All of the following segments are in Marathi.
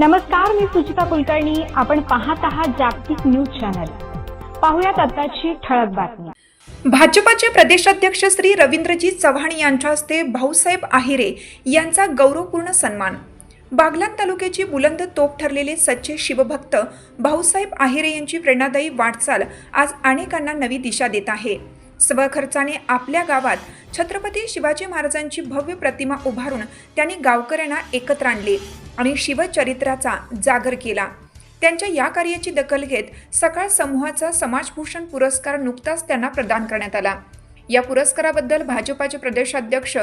नमस्कार मी सुचिता कुलकर्णी. आपण पाहत आहात जागतिक न्यूज चॅनल. पाहुयात आताची ठळक बातमी. भाजपाचे प्रदेशाध्यक्ष श्री रवींद्रजी चव्हाण यांच्या हस्ते भाऊसाहेब आहिरे यांचा गौरवपूर्ण सन्मान. बागलान तालुक्याची बुलंद तोप ठरलेले सच्चे शिवभक्त भाऊसाहेब आहिरे यांची प्रेरणादायी वाटचाल आज अनेकांना नवी दिशा देत आहे. स्वखर्चाने आपल्या गावात छत्रपती शिवाजी महाराजांची भव्य प्रतिमा उभारून त्यांनी गावकऱ्यांना एकत्र आणले. आणि शिवचरित्राचा जागर केला. त्यांच्या या कार्याची दखल घेत सकाळ समूहाचा समाजभूषण पुरस्कार नुकताच त्यांना प्रदान करण्यात आला. या पुरस्काराबद्दल भाजपाचे प्रदेशाध्यक्ष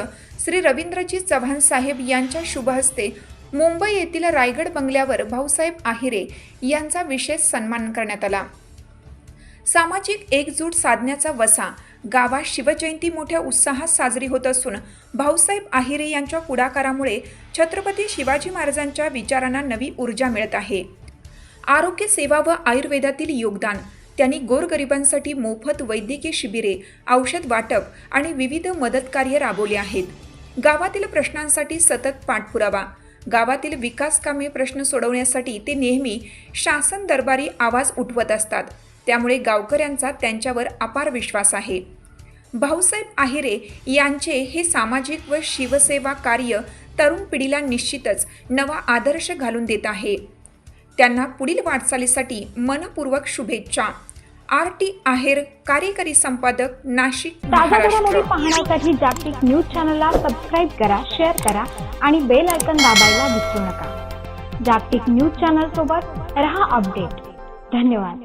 श्री रवींद्रजी चव्हाण साहेब यांच्या शुभ हस्ते मुंबई येथील रायगड बंगल्यावर भाऊसाहेब आहिरे यांचा विशेष सन्मान करण्यात आला. सामाजिक एकजूट साधण्याचा वसा गावात शिवजयंती मोठ्या उत्साहात साजरी होत असून भाऊसाहेब आहिरे यांच्या पुढाकारामुळे छत्रपती शिवाजी महाराजांच्या विचारांना नवी ऊर्जा मिळत आहे. आरोग्य सेवा व आयुर्वेदातील योगदान त्यांनी गोरगरिबांसाठी मोफत वैद्यकीय शिबिरे औषध वाटप आणि विविध मदत कार्य राबवले आहेत. गावातील प्रश्नांसाठी सतत पाठपुरावा गावातील विकास कामे प्रश्न सोडवण्यासाठी ते नेहमी शासन दरबारी आवाज उठवत असतात. त्यामुळे गावकऱ्यांचा त्यांच्यावर अपार विश्वास आहे. भाऊसाहेब आहिरे यांचे हे सामाजिक व शिवसेवा कार्य तरुण पिढीला निश्चितच नवा आदर्श घालून देत आहे. त्यांना पुढील वाटचालीसाठी मनपूर्वक शुभेच्छा. आर टी आहेर कार्यकारी संपादक नाशिक ताज्या घडामोडी महाराष्ट्र पाहण्यासाठी जागतिक न्यूज चॅनलला सबस्क्राईब करा शेअर करा आणि बेल आयकॉन दाबायला विसरू नका. जागतिक न्यूज चॅनल सोबत रहा अपडेट. धन्यवाद.